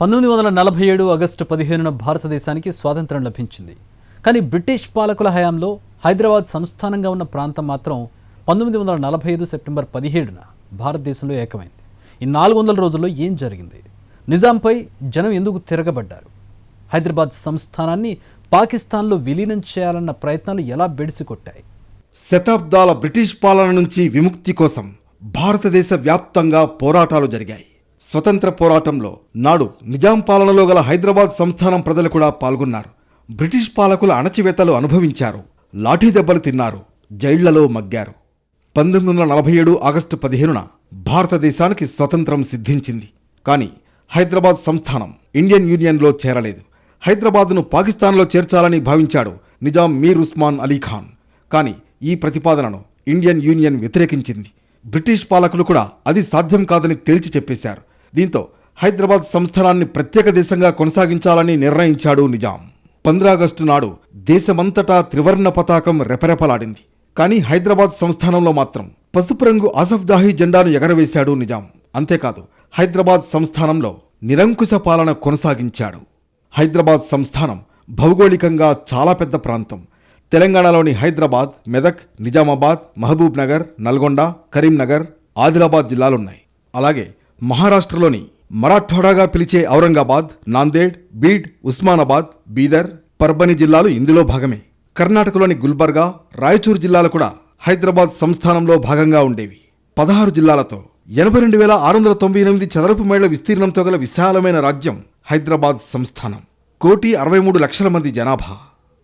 పంతొమ్మిది వందల నలభై ఏడు ఆగస్టు పదిహేనున భారతదేశానికి స్వాతంత్రం లభించింది. కానీ బ్రిటిష్ పాలకుల హయాంలో హైదరాబాద్ సంస్థానంగా ఉన్న ప్రాంతం మాత్రం పంతొమ్మిది వందల నలభై ఐదు సెప్టెంబర్ పదిహేడున భారతదేశంలో ఏకమైంది. ఈ నాలుగు వందల రోజుల్లో ఏం జరిగింది? నిజాంపై జనం ఎందుకు తిరగబడ్డారు? హైదరాబాద్ సంస్థానాన్ని పాకిస్తాన్లో విలీనం చేయాలన్న ప్రయత్నాలు ఎలా బెడిసికొట్టాయి? శతాబ్దాల బ్రిటిష్ పాలన నుంచి విముక్తి కోసం భారతదేశ వ్యాప్తంగా పోరాటాలు జరిగాయి. స్వతంత్ర పోరాటంలో నాడు నిజాం పాలనలో గల హైదరాబాద్ సంస్థానం ప్రజలు కూడా పాల్గొన్నారు. బ్రిటిష్ పాలకుల అణచివేతలు అనుభవించారు. లాఠీ దెబ్బలు తిన్నారు. జైళ్ళలో మగ్గారు. పంతొమ్మిది వందల నలభై ఏడు ఆగస్టు పదిహేనున భారతదేశానికి స్వతంత్రం సిద్ధించింది. కానీ హైదరాబాద్ సంస్థానం ఇండియన్ యూనియన్లో చేరలేదు. హైదరాబాద్ను పాకిస్తాన్లో చేర్చాలని భావించాడు నిజాం మీర్ ఉస్మాన్ అలీ ఖాన్. కానీ ఈ ప్రతిపాదనను ఇండియన్ యూనియన్ వ్యతిరేకించింది. బ్రిటిష్ పాలకులు కూడా అది సాధ్యం కాదని తేల్చి చెప్పేశారు. దీంతో హైదరాబాద్ సంస్థానాన్ని ప్రత్యేక దేశంగా కొనసాగించాలని నిర్ణయించాడు నిజాం. పంద్రాగస్టు నాడు దేశమంతటా త్రివర్ణ పతాకం రెపరెపలాడింది. కానీ హైదరాబాద్ సంస్థానంలో మాత్రం పసుపు రంగు ఆసఫ్ జాహీ జెండాను ఎగరవేశాడు నిజాం. అంతేకాదు హైదరాబాద్ సంస్థానంలో నిరంకుశ పాలన కొనసాగించాడు. హైదరాబాద్ సంస్థానం భౌగోళికంగా చాలా పెద్ద ప్రాంతం. తెలంగాణలోని హైదరాబాద్ మెదక్ నిజామాబాద్ మహబూబ్ నగర్ నల్గొండ కరీంనగర్ ఆదిలాబాద్ జిల్లాలున్నాయి. అలాగే మహారాష్ట్రలోని మరాఠ్వాడాగా పిలిచే ఔరంగాబాద్ నాందేడ్ బీడ్ ఉస్మానాబాద్ బీదర్ పర్బని జిల్లాలు ఇందులో భాగమే. కర్ణాటకలోని గుల్బర్గా రాయచూరు జిల్లాలు కూడా హైదరాబాద్ సంస్థానంలో భాగంగా ఉండేవి. పదహారు జిల్లాలతో ఎనభై రెండు వేల ఆరు వందల తొంభై ఎనిమిది చదరపు మైళ్ళ విస్తీర్ణంతో గల విశాలమైన రాజ్యం హైదరాబాద్ సంస్థానం. కోటి అరవై మూడు లక్షల మంది జనాభా.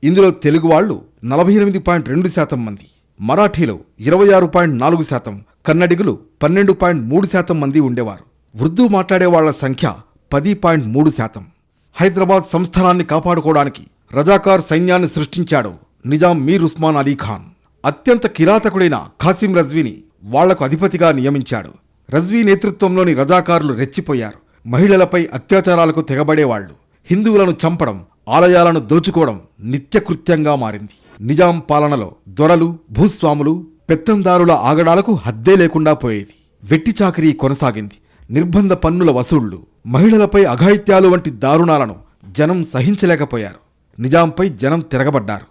ఇందులో తెలుగు వాళ్ళు నలభై ఎనిమిది పాయింట్ రెండు శాతం మంది. మరాఠీలో ఇరవై ఆరు పాయింట్ నాలుగు శాతం. కన్నడిగులు పన్నెండు పాయింట్ మూడు శాతం మంది ఉండేవారు. ఉర్దూ మాట్లాడే వాళ్ళ సంఖ్య పది పాయింట్ మూడు శాతం. హైదరాబాద్ సంస్థానాన్ని కాపాడుకోవడానికి రజాకార్ సైన్యాన్ని సృష్టించాడు నిజాం మీర్ ఉస్మాన్ అలీ ఖాన్. అత్యంత కిరాతకుడైన ఖాసిం రజ్వీని వాళ్ళకు అధిపతిగా నియమించాడు. రజ్వీ నేతృత్వంలోని రజాకారులు రెచ్చిపోయారు. మహిళలపై అత్యాచారాలకు తెగబడేవాళ్ళు. హిందువులను చంపడం ఆలయాలను దోచుకోవడం నిత్యకృత్యంగా మారింది. నిజాం పాలనలో దొరలు భూస్వాములు పెత్తందారుల ఆగడాలకు హద్దే లేకుండా పోయేది. వెట్టి చాకరీ కొనసాగింది. నిర్బంధ పన్నుల వసూళ్ళు మహిళలపై అఘాయిత్యాలు వంటి దారుణాలను జనం సహించలేకపోయారు. నిజాంపై జనం తిరగబడ్డారు.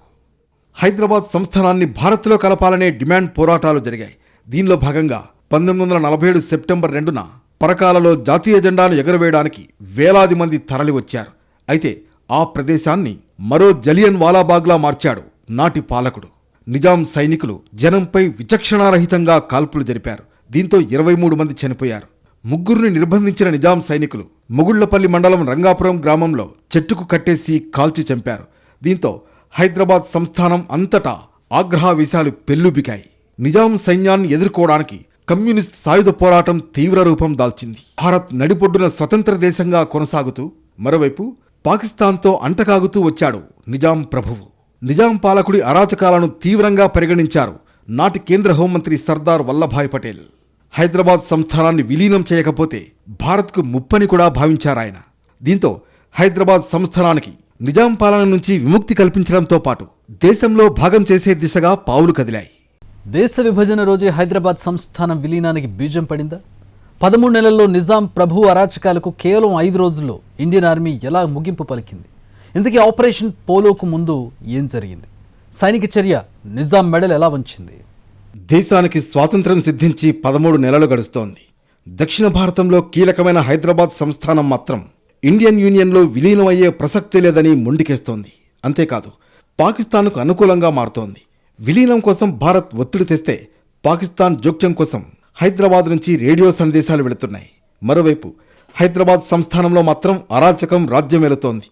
హైదరాబాద్ సంస్థానాన్ని భారత్లో కలపాలనే డిమాండ్ పోరాటాలు జరిగాయి. దీనిలో భాగంగా పంతొమ్మిది వందల నలభై ఏడు సెప్టెంబర్ రెండున పరకాలలో జాతీయ జెండాను ఎగరవేయడానికి వేలాది మంది తరలివచ్చారు. అయితే ఆ ప్రదేశాన్ని మరో జలియన్ వాలాబాగ్లా మార్చాడు నాటి పాలకుడు. నిజాం సైనికులు జనంపై విచక్షణారహితంగా కాల్పులు జరిపారు. దీంతో ఇరవై మూడు మంది చనిపోయారు. ముగ్గురిని నిర్బంధించిన నిజాం సైనికులు ముగుళ్ళపల్లి మండలం రంగాపురం గ్రామంలో చెట్టుకు కట్టేసి కాల్చి చంపారు. దీంతో హైదరాబాద్ సంస్థానం అంతటా ఆగ్రహావేశాలు పెల్లుబికాయి. నిజాం సైన్యాన్ని ఎదుర్కోవడానికి కమ్యూనిస్ట్ సాయుధ పోరాటం తీవ్ర రూపం దాల్చింది. భారత్ నడిపొడ్డున స్వతంత్ర దేశంగా కొనసాగుతూ మరోవైపు పాకిస్తాన్తో అంటకాగుతూ వచ్చాడు నిజాం ప్రభువు. నిజాం పాలకుడి అరాచకాలను తీవ్రంగా పరిగణించారు నాటి కేంద్ర హోంమంత్రి సర్దార్ వల్లభాయ్ పటేల్. హైదరాబాద్ సంస్థానాన్ని విలీనం చేయకపోతే భారత్కు ముప్పని కూడా భావించారాయన. దీంతో హైదరాబాద్ సంస్థానానికి నిజాం పాలన నుంచి విముక్తి కల్పించడంతో పాటు దేశంలో భాగం చేసే దిశగా పావులు కదిలాయి. దేశ విభజన రోజే హైదరాబాద్ సంస్థానం విలీనానికి బీజం పడిందా? పదమూడు నెలల్లో నిజాం ప్రభు అరాచకాలకు కేవలం ఐదు రోజుల్లో ఇండియన్ ఆర్మీ ఎలా ముగింపు పలికింది? ఇంతకీ ఆపరేషన్ పోలోకు ముందు ఏం జరిగింది? సైనిక చర్య నిజాం మెడల్ ఎలా వంచింది? దేశానికి స్వాతంత్ర్యం సిద్ధించి పదమూడు నెలలు గడుస్తోంది. దక్షిణ భారతంలో కీలకమైన హైదరాబాద్ సంస్థానం మాత్రం ఇండియన్ యూనియన్లో విలీనమయ్యే ప్రసక్తే లేదని మొండికేస్తోంది. అంతేకాదు పాకిస్తాన్కు అనుకూలంగా మారుతోంది. విలీనం కోసం భారత్ ఒత్తిడి తెస్తే పాకిస్తాన్ జోక్యం కోసం హైదరాబాద్ నుంచి రేడియో సందేశాలు వెళుతున్నాయి. మరోవైపు హైదరాబాద్ సంస్థానంలో మాత్రం అరాచకం రాజ్యమేలుతోంది.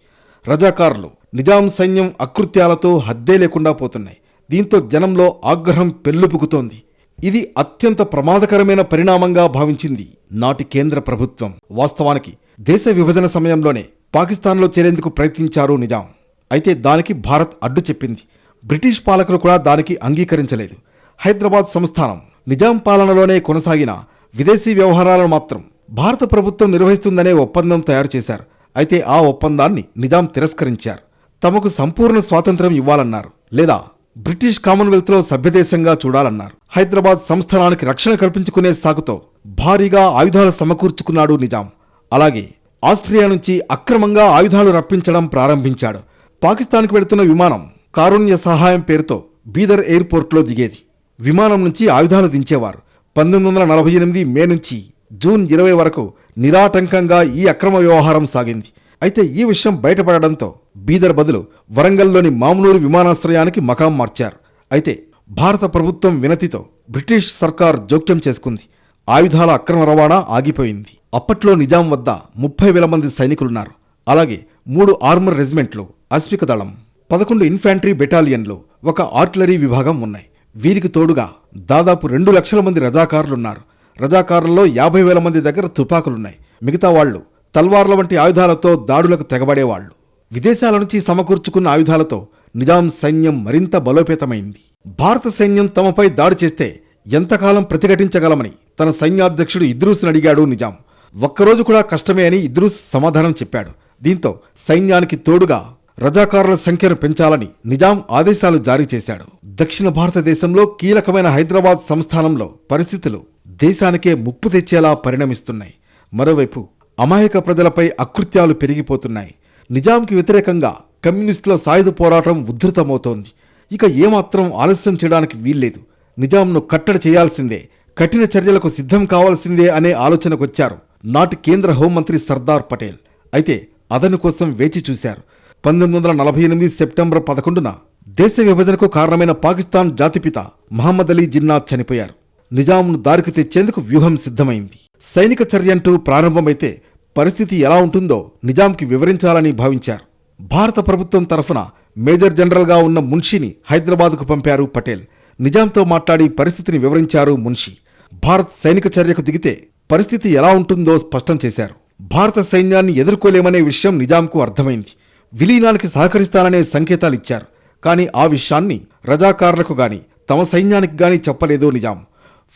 రజాకారులు నిజాం సైన్యం అకృత్యాలతో హద్దే లేకుండా పోతున్నాయి. దీంతో జనంలో ఆగ్రహం పెల్లుపుకుతోంది ఇది అత్యంత ప్రమాదకరమైన పరిణామంగా భావించింది నాటి కేంద్ర ప్రభుత్వం. వాస్తవానికి దేశ విభజన సమయంలోనే పాకిస్తాన్లో చేరేందుకు ప్రయత్నించారు నిజాం. అయితే దానికి భారత్ అడ్డు చెప్పింది. బ్రిటిష్ పాలకులు కూడా దానికి అంగీకరించలేదు. హైదరాబాద్ సంస్థానం నిజాం పాలనలోనే కొనసాగిన విదేశీ వ్యవహారాలను మాత్రం భారత ప్రభుత్వం నిర్వహిస్తుందనే ఒప్పందం తయారు చేశారు. అయితే ఆ ఒప్పందాన్ని నిజాం తిరస్కరించారు. తమకు సంపూర్ణ స్వాతంత్ర్యం ఇవ్వాలన్నారు లేదా బ్రిటిష్ కామన్వెల్త్లో సభ్యదేశంగా చూడాలన్నారు. హైదరాబాద్ సంస్థానానికి రక్షణ కల్పించుకునే సాకుతో భారీగా ఆయుధాలు సమకూర్చుకున్నాడు నిజాం. అలాగే ఆస్ట్రియా నుంచి అక్రమంగా ఆయుధాలు రప్పించడం ప్రారంభించాడు. పాకిస్తాన్కు వెళుతున్న విమానం కారుణ్య సహాయం పేరుతో బీదర్ ఎయిర్పోర్ట్లో దిగేది. విమానం నుంచి ఆయుధాలు దించేవారు. పంతొమ్మిది వందల నలభై ఎనిమిది మే నుంచి జూన్ ఇరవై వరకు నిరాటంకంగా ఈ అక్రమ వ్యవహారం సాగింది. అయితే ఈ విషయం బయటపడడంతో బీదర్ బదులు వరంగల్లోని మామునూరు విమానాశ్రయానికి మకాం మార్చారు. అయితే భారత ప్రభుత్వం వినతితో బ్రిటిష్ సర్కార్ జోక్యం చేసుకుంది. ఆయుధాల అక్రమ రవాణా ఆగిపోయింది. అప్పట్లో నిజాం వద్ద ముప్పై వేల మంది సైనికులున్నారు. అలాగే మూడు ఆర్మర్ రెజిమెంట్లు అశ్విక దళం పదకొండు ఇన్ఫాంట్రీ బెటాలియన్లు ఒక ఆర్టిలరీ విభాగం ఉన్నాయి. వీరికి తోడుగా దాదాపు రెండు లక్షల మంది రజాకారులున్నారు. రజాకారుల్లో యాభై వేల మంది దగ్గర తుపాకులున్నాయి. మిగతా వాళ్ళు తల్వార్ల వంటి ఆయుధాలతో దాడులకు తెగబడేవాళ్ళు విదేశాల నుంచి సమకూర్చుకున్న ఆయుధాలతో నిజాం సైన్యం మరింత బలోపేతమైంది. భారత సైన్యం తమపై దాడి చేస్తే ఎంతకాలం ప్రతిఘటించగలమని తన సైన్యాధ్యక్షుడు ఇద్రూస్ని అడిగాడు నిజాం. ఒక్కరోజు కూడా కష్టమే అని ఇద్రూస్ సమాధానం చెప్పాడు. దీంతో సైన్యానికి తోడుగా రజాకారుల సంఖ్యను పెంచాలని నిజాం ఆదేశాలు జారీ చేశాడు. దక్షిణ భారతదేశంలో కీలకమైన హైదరాబాద్ సంస్థానంలో పరిస్థితులు దేశానికే ముప్పు తెచ్చేలా పరిణమిస్తున్నాయి. మరోవైపు అమాయక ప్రజలపై అకృత్యాలు పెరిగిపోతున్నాయి. నిజాంకి వ్యతిరేకంగా కమ్యూనిస్టుల సాయుధ పోరాటం ఉద్ధృతమవుతోంది ఇక ఏమాత్రం ఆలస్యం చేయడానికి వీల్లేదు. నిజాంను కట్టడి చేయాల్సిందే కఠిన చర్యలకు సిద్ధం కావాల్సిందే అనే ఆలోచనకొచ్చారు నాటి కేంద్ర హోంమంత్రి సర్దార్ పటేల్. అయితే అదను కోసం వేచి చూశారు. పంతొమ్మిది వందల నలభై ఎనిమిది సెప్టెంబర్ పదకొండున దేశ విభజనకు కారణమైన పాకిస్తాన్ జాతిపిత మహమ్మద్ అలీ జిన్నా చనిపోయారు. నిజాంను దారికి తెచ్చేందుకు వ్యూహం సిద్ధమైంది. సైనిక చర్యంటూ ప్రారంభమైతే పరిస్థితి ఎలా ఉంటుందో నిజాంకి వివరించాలని భావించారు. భారత ప్రభుత్వం తరఫున మేజర్ జనరల్గా ఉన్న మున్షిని హైదరాబాద్కు పంపారు పటేల్. నిజాంతో మాట్లాడి పరిస్థితిని వివరించారు మున్షి. భారత్ సైనిక చర్యకు దిగితే పరిస్థితి ఎలా ఉంటుందో స్పష్టం చేశారు. భారత సైన్యాన్ని ఎదుర్కోలేమనే విషయం నిజాంకు అర్థమైంది. విలీనానికి సహకరిస్తాననే సంకేతాలిచ్చారు. కానీ ఆ విషయాన్ని రజాకారులకు గాని తమ సైన్యానికి గాని చెప్పలేదు నిజాం.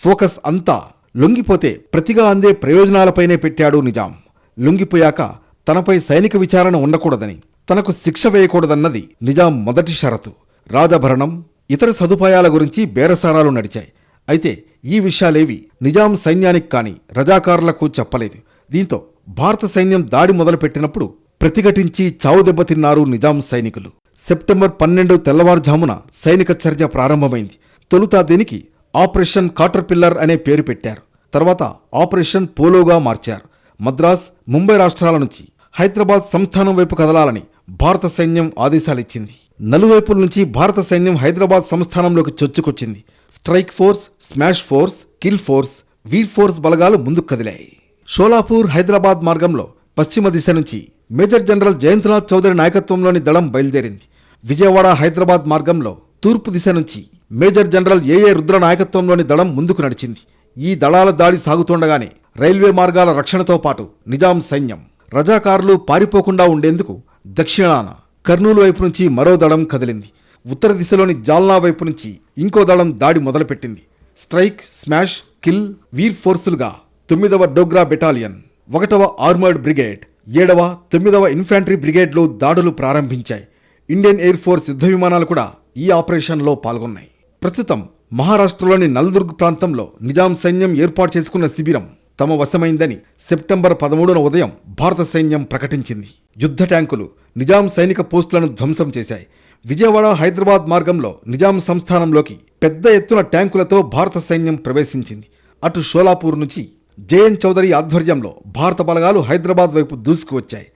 ఫోకస్ అంతా లొంగిపోతే ప్రతిగా అందే ప్రయోజనాలపైనే పెట్టాడు నిజాం. లొంగిపోయాక తనపై సైనిక విచారణ ఉండకూడదని తనకు శిక్ష వేయకూడదన్నది నిజాం మొదటి షరతు. రాజభరణం ఇతర సదుపాయాల గురించి బేరసారాలు నడిచాయి. అయితే ఈ విషయాలేవి నిజాం సైన్యానికి కాని రజాకారులకు చెప్పలేదు. దీంతో భారత సైన్యం దాడి మొదలుపెట్టినప్పుడు ప్రతిఘటించి చావు దెబ్బతిన్నారు నిజాం సైనికులు. సెప్టెంబర్ పన్నెండు తెల్లవారుజామున సైనిక చర్య ప్రారంభమైంది. తొలుత దీనికి ఆపరేషన్ కాటర్ పిల్లర్ అనే పేరు పెట్టారు. తర్వాత ఆపరేషన్ పోలోగా మార్చారు. మద్రాస్ ముంబై రాష్ట్రాల నుంచి హైదరాబాద్ సంస్థానం వైపు కదలాలని భారత సైన్యం ఆదేశాలిచ్చింది. నలువైపుల నుంచి భారత సైన్యం హైదరాబాద్ సంస్థానంలోకి చొచ్చుకొచ్చింది. Strike force smash force kill force Veer force బలగాలు ముందుకు కదిలాయి. షోలాపూర్ హైదరాబాద్ మార్గంలో పశ్చిమ దిశ నుంచి మేజర్ జనరల్ జయంత్నాథ్ చౌదరి నాయకత్వంలోని దళం బయలుదేరింది. విజయవాడ హైదరాబాద్ మార్గంలో తూర్పు దిశ నుంచి మేజర్ జనరల్ ఏఏ రుద్ర నాయకత్వంలోని దళం ముందుకు నడిచింది. ఈ దళాల దాడి సాగుతుండగానే రైల్వే మార్గాల రక్షణతో పాటు నిజాం సైన్యం రజాకారులు పారిపోకుండా ఉండేందుకు దక్షిణాన కర్నూలు వైపు నుంచి మరో దళం కదిలింది. ఉత్తర దిశలోని జాల్నా వైపు నుంచి ఇంకో దళం దాడి మొదలుపెట్టింది. స్ట్రైక్ స్మాష్ కిల్ వీర్ ఫోర్సులుగా తొమ్మిదవ డోగ్రా బెటాలియన్ ఒకటవ ఆర్మర్డ్ బ్రిగేడ్ ఏడవ తొమ్మిదవ ఇన్ఫాంట్రీ బ్రిగేడ్లు దాడులు ప్రారంభించాయి. ఇండియన్ ఎయిర్ ఫోర్స్ యుద్ధ విమానాలు కూడా ఈ ఆపరేషన్లో పాల్గొన్నాయి. ప్రస్తుతం మహారాష్ట్రలోని నల్దుర్గ్ ప్రాంతంలో నిజాం సైన్యం ఏర్పాటు చేసుకున్న శిబిరం తమ వశమైందని సెప్టెంబర్ పదమూడున ఉదయం భారత సైన్యం ప్రకటించింది. యుద్ధ ట్యాంకులు నిజాం సైనిక పోస్టులను ధ్వంసం చేశాయి. విజయవాడ హైదరాబాద్ మార్గంలో నిజాం సంస్థానంలోకి పెద్ద ఎత్తున ట్యాంకులతో భారత సైన్యం ప్రవేశించింది. అటు షోలాపూర్ నుంచి జేఎన్ చౌదరి ఆధ్వర్యంలో భారత బలగాలు హైదరాబాద్ వైపు దూసుకువచ్చాయి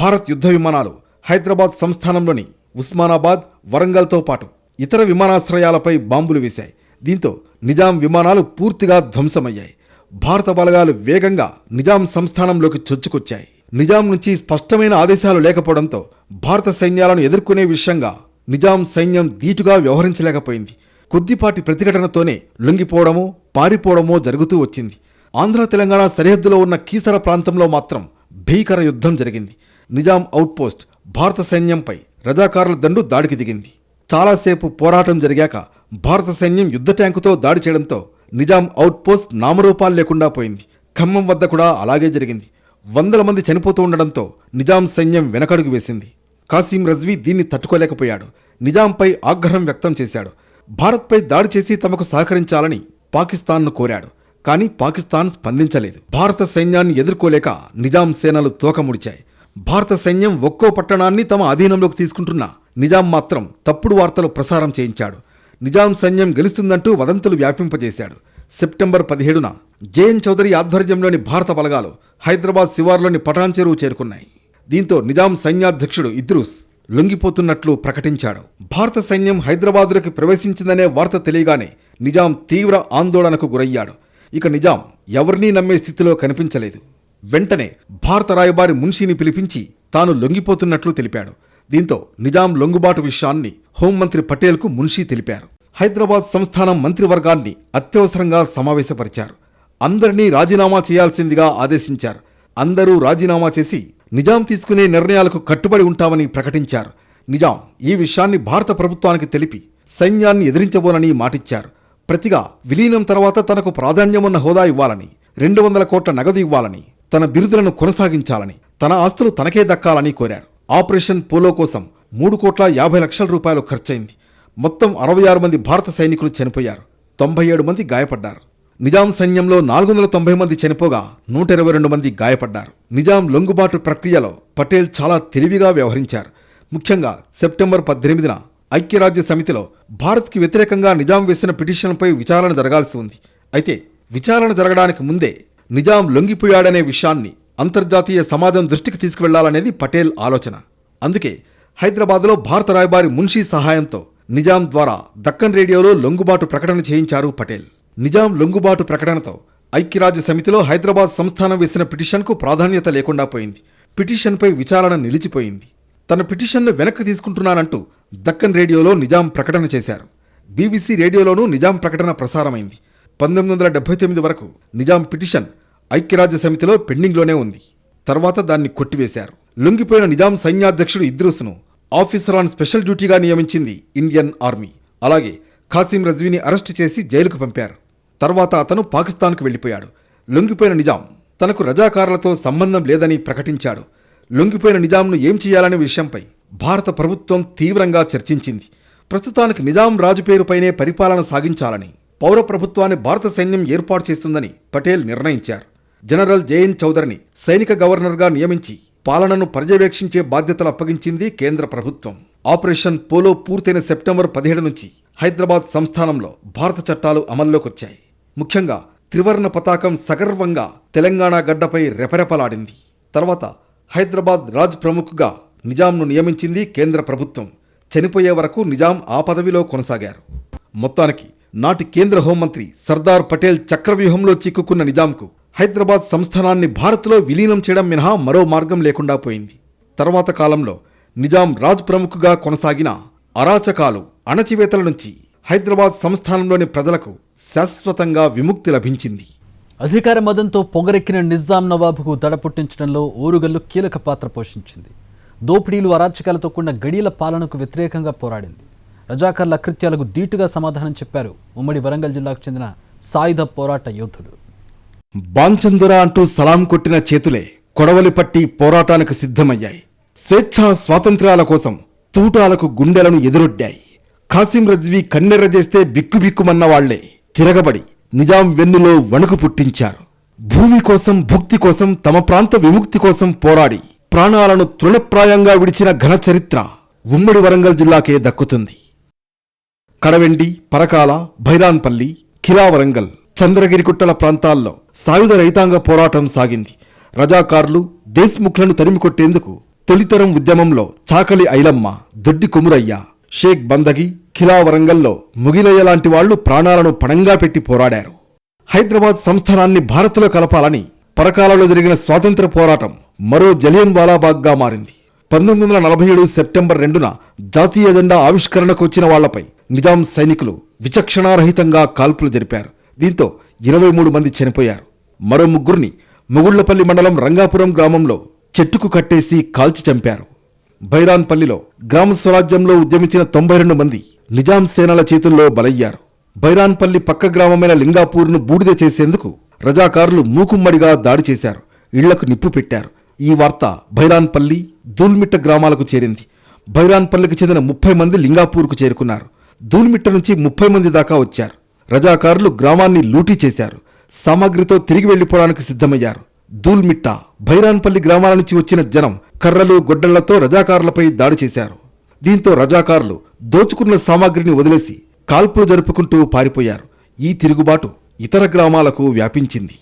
భారత్ యుద్ధ విమానాలు హైదరాబాద్ సంస్థానంలోని ఉస్మానాబాద్ వరంగల్తో పాటు ఇతర విమానాశ్రయాలపై బాంబులు వేశాయి. దీంతో నిజాం విమానాలు పూర్తిగా ధ్వంసమయ్యాయి. భారత బలగాలు వేగంగా నిజాం సంస్థానంలోకి చొచ్చుకొచ్చాయి. నిజాం నుంచి స్పష్టమైన ఆదేశాలు లేకపోవడంతో భారత సైన్యాలను ఎదుర్కొనే విషయంగా నిజాం సైన్యం ధీటుగా వ్యవహరించలేకపోయింది. కొద్దిపాటి ప్రతిఘటనతోనే లొంగిపోవడమో పారిపోవడమో జరుగుతూ వచ్చింది. ఆంధ్ర తెలంగాణ సరిహద్దులో ఉన్న కీసర ప్రాంతంలో మాత్రం భీకర యుద్ధం జరిగింది. నిజాం అవుట్పోస్ట్ భారత సైన్యంపై రజాకారుల దండు దాడికి దిగింది. చాలాసేపు పోరాటం జరిగాక భారత సైన్యం యుద్ధ ట్యాంకుతో దాడి చేయడంతో నిజాం అవుట్పోస్ట్ నామరూపాలు లేకుండా పోయింది. ఖమ్మం వద్ద కూడా అలాగే జరిగింది. వందల మంది చనిపోతూ ఉండడంతో నిజాం సైన్యం వెనకడుగు వేసింది. కాసిం రజ్వీ దీన్ని తట్టుకోలేకపోయాడు. నిజాంపై ఆగ్రహం వ్యక్తం చేశాడు. భారత్పై దాడి చేసి తమకు సహకరించాలని పాకిస్తాన్ను కోరాడు. కానీ పాకిస్తాన్ స్పందించలేదు. భారత సైన్యాన్ని ఎదుర్కోలేక నిజాం సేనలు తోకముడిచాయి. భారత సైన్యం ఒక్కో పట్టణాన్ని తమ అధీనంలోకి తీసుకుంటున్నా నిజాం మాత్రం తప్పుడు వార్తలు ప్రసారం చేయించాడు. నిజాం సైన్యం గెలుస్తుందంటూ వదంతులు వ్యాపింపజేశాడు. సెప్టెంబర్ పదిహేడున జేఎన్ చౌదరి ఆధ్వర్యంలోని భారత బలగాలు హైదరాబాద్ శివార్లోని పటాన్ చెరువు చేరుకున్నాయి. దీంతో నిజాం సైన్యాధ్యక్షుడు ఇద్రూస్ లొంగిపోతున్నట్లు ప్రకటించాడు. భారత సైన్యం హైదరాబాదులోకి ప్రవేశించిందనే వార్త తెలియగానే నిజాం తీవ్ర ఆందోళనకు గురయ్యాడు. ఇక నిజాం ఎవరినీ నమ్మే స్థితిలో కనిపించలేదు. వెంటనే భారత రాయబారి మున్షీని పిలిపించి తాను లొంగిపోతున్నట్లు తెలిపాడు. దీంతో నిజాం లొంగుబాటు విషయాన్ని హోంమంత్రి పటేల్కు మున్షీ తెలిపారు. హైదరాబాద్ సంస్థానం మంత్రివర్గాన్ని అత్యవసరంగా సమావేశపరిచారు. అందరినీ రాజీనామా చేయాల్సిందిగా ఆదేశించారు. అందరూ రాజీనామా చేసి నిజాం తీసుకునే నిర్ణయాలకు కట్టుబడి ఉంటామని ప్రకటించారు. నిజాం ఈ విషయాన్ని భారత ప్రభుత్వానికి తెలిపి సైన్యాన్ని ఎదిరించబోనని మాటిచ్చారు. ప్రతిగా విలీనం తర్వాత తనకు ప్రాధాన్యమున్న హోదా ఇవ్వాలని రెండు వందల కోట్ల నగదు ఇవ్వాలని తన బిరుదులను కొనసాగించాలని తన ఆస్తులు తనకే దక్కాలని కోరారు. ఆపరేషన్ పోలో కోసం మూడు కోట్ల యాభై లక్షల రూపాయలు ఖర్చయింది. మొత్తం అరవై ఆరు మంది భారత సైనికులు చనిపోయారు. తొంభై ఏడు మంది గాయపడ్డారు. నిజాం సైన్యంలో నాలుగు వందల తొంభై మంది చనిపోగా నూట ఇరవై రెండు మంది గాయపడ్డారు. నిజాం లొంగుబాటు ప్రక్రియలో పటేల్ చాలా తెలివిగా వ్యవహరించారు. ముఖ్యంగా సెప్టెంబర్ పద్దెనిమిదిన ఐక్యరాజ్య సమితిలో భారత్కి వ్యతిరేకంగా నిజాం వేసిన పిటిషన్పై విచారణ జరగాల్సి ఉంది. అయితే విచారణ జరగడానికి ముందే నిజాం లొంగిపోయాడనే విషయాన్ని అంతర్జాతీయ సమాజం దృష్టికి తీసుకువెళ్ళాలనేది పటేల్ ఆలోచన. అందుకే హైదరాబాద్లో భారత రాయబారి మున్షీ సహాయంతో నిజాం ద్వారా దక్కన్ రేడియోలో లొంగుబాటు ప్రకటన చేయించారు పటేల్. నిజాం లొంగుబాటు ప్రకటనతో ఐక్యరాజ్య సమితిలో హైదరాబాద్ సంస్థానం వేసిన పిటిషన్కు ప్రాధాన్యత లేకుండా పోయింది. పిటిషన్పై విచారణ నిలిచిపోయింది. తన పిటిషన్ను వెనక్కి తీసుకుంటున్నానంటూ దక్కన్ రేడియోలో నిజాం ప్రకటన చేశారు. బీబీసీ రేడియోలోనూ నిజాం ప్రకటన ప్రసారమైంది. పంతొమ్మిది వందల డెబ్బై తొమ్మిది వరకు నిజాం పిటిషన్ ఐక్యరాజ్య సమితిలో పెండింగ్లోనే ఉంది. తర్వాత దాన్ని కొట్టివేశారు. లొంగిపోయిన నిజాం సైన్యాధ్యక్షుడు ఇద్రూస్ను ఆఫీసర్ ఆన్ స్పెషల్ డ్యూటీగా నియమించింది ఇండియన్ ఆర్మీ. అలాగే ఖాసిం రజ్వీని అరెస్టు చేసి జైలుకు పంపారు. తర్వాత అతను పాకిస్తాన్కు వెళ్ళిపోయాడు. లొంగిపోయిన నిజాం తనకు రజాకారులతో సంబంధం లేదని ప్రకటించాడు. లొంగిపోయిన నిజాంను ఏం చేయాలనే విషయంపై భారత ప్రభుత్వం తీవ్రంగా చర్చించింది. ప్రస్తుతానికి నిజాం రాజు పేరుపైనే పరిపాలన సాగించాలని పౌర ప్రభుత్వాన్ని భారత సైన్యం ఏర్పాటు చేస్తుందని పటేల్ నిర్ణయించారు. జనరల్ జేఎన్ చౌదరిని సైనిక గవర్నర్గా నియమించి పాలనను పర్యవేక్షించే బాధ్యతలు అప్పగించింది కేంద్ర ప్రభుత్వం. ఆపరేషన్ పోలో పూర్తయిన సెప్టెంబర్ పదిహేడు నుంచి హైదరాబాద్ సంస్థానంలో భారత చట్టాలు అమల్లోకొచ్చాయి. ముఖ్యంగా త్రివర్ణ పతాకం సగర్వంగా తెలంగాణ గడ్డపై రెపరెపలాడింది. తర్వాత హైదరాబాద్ రాజ్ ప్రముఖ్గా నిజాంను నియమించింది కేంద్ర ప్రభుత్వం. చనిపోయే వరకు నిజాం ఆ పదవిలో కొనసాగారు. మొత్తానికి నాటి కేంద్ర హోంమంత్రి సర్దార్ పటేల్ చక్రవ్యూహంలో చిక్కుకున్న నిజాంకు హైదరాబాద్ సంస్థానాన్ని భారత్లో విలీనం చేయడం మినహా మరో మార్గం లేకుండా పోయింది. తర్వాత కాలంలో నిజాం రాజ్ ప్రముఖగా కొనసాగిన అరాచకాలు అణచివేతల నుంచి హైదరాబాద్ సంస్థానంలోని ప్రజలకు శాశ్వతంగా విముక్తి లభించింది. అధికార మదంతో పొగరెక్కిన నిజాం నవాబుకు దడ పుట్టించడంలో ఓరుగల్లు కీలక పాత్ర పోషించింది. దోపిడీలు అరాచకాలతో కూడిన గడియల పాలనకు వ్యతిరేకంగా పోరాడింది. రజాకర్ల అకృత్యాలకు ధీటుగా సమాధానం చెప్పారు ఉమ్మడి వరంగల్ జిల్లాకు చెందిన సాయుధ పోరాట యోధుడు. బాంచందుర అంటూ సలాం కొట్టిన చేతులే కొడవలి పట్టి పోరాటానికి సిద్ధమయ్యాయి. స్వేచ్ఛా స్వాతంత్ర్యాల కోసం తూటాలకు గుండెలను ఎదురొడ్డాయి. ఖాసిం రజ్వీ కన్నెర్ర చేస్తే బిక్కుబిక్కుమన్న వాళ్ళే తిరగబడి నిజాం వెన్నులో వణుకు పుట్టించారు. భూమి కోసం భుక్తి కోసం తమ ప్రాంత విముక్తి కోసం పోరాడి ప్రాణాలను తృణప్రాయంగా విడిచిన ఘన చరిత్ర ఉమ్మడి వరంగల్ జిల్లాకే దక్కుతుంది. కడవెండి పరకాల భైరాన్పల్లి కిలావరంగల్ చంద్రగిరిగుట్టల ప్రాంతాల్లో సాయుధ రైతాంగ పోరాటం సాగింది. రజాకార్లు దేశ్ముఖ్లను తరిమికొట్టేందుకు తొలితరం ఉద్యమంలో చాకలి ఐలమ్మ దొడ్డి కుమురయ్య షేక్ బందగి ఖిలావరంగల్లో ముగిలయ్య లాంటి వాళ్ళు ప్రాణాలను పణంగా పెట్టి పోరాడారు. హైదరాబాద్ సంస్థానాన్ని భారత్లో కలపాలని పరకాలలో జరిగిన స్వాతంత్ర పోరాటం మరో జలియన్ వాలాబాగ్గా మారింది. పంతొమ్మిది వందల నలభై ఏడు సెప్టెంబర్ రెండున జాతీయ జెండా ఆవిష్కరణకు వచ్చిన వాళ్ళపై నిజాం సైనికులు విచక్షణారహితంగా కాల్పులు జరిపారు. దీంతో ఇరవై మూడు మంది చనిపోయారు. మరో ముగ్గురిని ముగుళ్ళపల్లి మండలం రంగాపురం గ్రామంలో చెట్టుకు కట్టేసి కాల్చి చంపారు. బైరాన్పల్లిలో గ్రామ స్వరాజ్యంలో ఉద్యమించిన తొంభై రెండు మంది నిజాం సేనల చేతుల్లో బలయ్యారు. బైరాన్పల్లి పక్క గ్రామమైన లింగాపూర్ను బూడిద చేసేందుకు రజాకారులు మూకుమ్మడిగా దాడి చేశారు. ఇళ్ళకు నిప్పు పెట్టారు. ఈ వార్త బైరాన్పల్లి దూల్మిట్ట గ్రామాలకు చేరింది. బైరాన్పల్లికి చెందిన ముప్పై మంది లింగాపూర్కు చేరుకున్నారు. దూల్మిట్ట నుంచి ముప్పై మంది దాకా వచ్చారు. రజాకారులు గ్రామాన్ని లూటీ చేశారు. సామాగ్రితో తిరిగి వెళ్ళిపోవడానికి సిద్ధమయ్యారు. దూల్మిట్ట భైరాన్పల్లి గ్రామాల నుంచి వచ్చిన జనం కర్రలు గొడ్డళ్ళతో రజాకారులపై దాడి చేశారు. దీంతో రజాకారులు దోచుకున్న సామాగ్రిని వదిలేసి కాల్పులు జరుపుకుంటూ పారిపోయారు. ఈ తిరుగుబాటు ఇతర గ్రామాలకు వ్యాపించింది.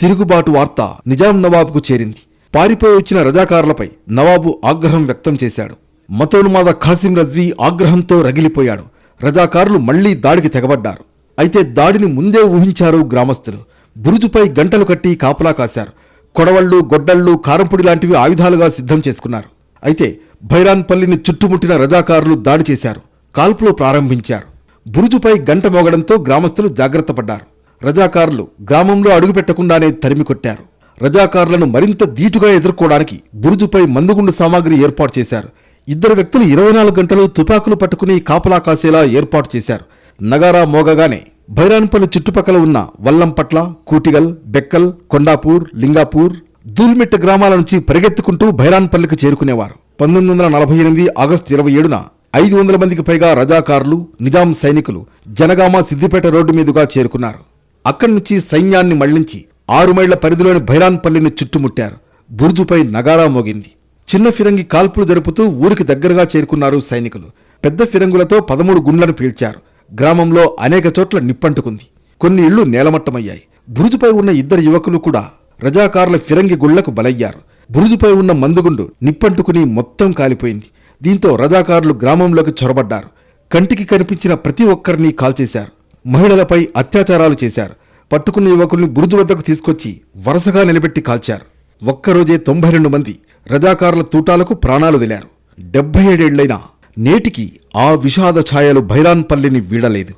తిరుగుబాటు వార్త నిజాం నవాబుకు చేరింది. పారిపోయి వచ్చిన రజాకారులపై నవాబు ఆగ్రహం వ్యక్తం చేశాడు. మతోన్మాద ఖాసిం రజ్వీ ఆగ్రహంతో రగిలిపోయాడు. రజాకారులు మళ్ళీ దాడికి తెగబడ్డారు. అయితే దాడిని ముందే ఊహించారు గ్రామస్తులు. బురుజుపై గంటలు కట్టి కాపలా కాశారు. కొడవళ్ళు గొడ్డళ్ళు కారంపొడి లాంటివి ఆయుధాలుగా సిద్ధం చేసుకున్నారు. అయితే భైరాన్పల్లిని చుట్టుముట్టిన రజాకారులు దాడి చేశారు. కాల్పులు ప్రారంభించారు. బురుజుపై గంట మోగడంతో గ్రామస్తులు జాగ్రత్త పడ్డారు. రజాకారులు గ్రామంలో అడుగుపెట్టకుండానే తరిమి కొట్టారు. రజాకారులను మరింత ధీటుగా ఎదుర్కోవడానికి బురుజుపై మందుగుండు సామాగ్రి ఏర్పాటు చేశారు. ఇద్దరు వ్యక్తులు ఇరవై నాలుగు గంటలు తుపాకులు పట్టుకుని కాపలా కాసేలా ఏర్పాటు చేశారు. నగారా మోగగానే భైరాన్పల్లి చుట్టుపక్కల ఉన్న వల్లంపట్ల కూటిగల్ బెక్కల్ కొండాపూర్ లింగాపూర్ దూల్మిట్ట గ్రామాల నుంచి పరిగెత్తుకుంటూ భైరాన్పల్లికి చేరుకునేవారు. పంతొమ్మిది వందల నలభై ఎనిమిది ఆగస్టు ఇరవై ఏడున ఐదు వందల మందికి పైగా రజాకారులు నిజాం సైనికులు జనగామ సిద్దిపేట రోడ్డు మీదుగా చేరుకున్నారు. అక్కడి నుంచి సైన్యాన్ని మళ్ళించి ఆరు మైళ్ళ పరిధిలోని భైరాన్పల్లిని చుట్టుముట్టారు. బుర్జుపై నగారా మోగింది. చిన్న ఫిరంగి కాల్పులు జరుపుతూ ఊరికి దగ్గరగా చేరుకున్నారు సైనికులు. పెద్ద ఫిరంగులతో పదమూడు గుండ్లను పీల్చారు. గ్రామంలో అనేక చోట్ల నిప్పంటుకుంది. కొన్ని ఇళ్ళు నేలమట్టమయ్యాయి. బురుజుపై ఉన్న ఇద్దరు యువకులు కూడా రజాకారుల ఫిరంగి గుళ్ళకు బలయ్యారు. బురుజుపై ఉన్న మందుగుండు నిప్పంటుకుని మొత్తం కాలిపోయింది. దీంతో రజాకారులు గ్రామంలోకి చొరబడ్డారు. కంటికి కనిపించిన ప్రతి ఒక్కరిని కాల్చేశారు. మహిళలపై అత్యాచారాలు చేశారు. పట్టుకున్న యువకుల్ని బురుజు వద్దకు తీసుకొచ్చి వరుసగా నిలబెట్టి కాల్చారు. ఒక్కరోజే తొంభై రెండు మంది రజాకారుల తూటాలకు ప్రాణాలు వదిలారు. డెబ్బై ఏడేళ్ళైనా నేటికి ఆ విషాద ఛాయలు భైరాన్పల్లిని వీడలేదు.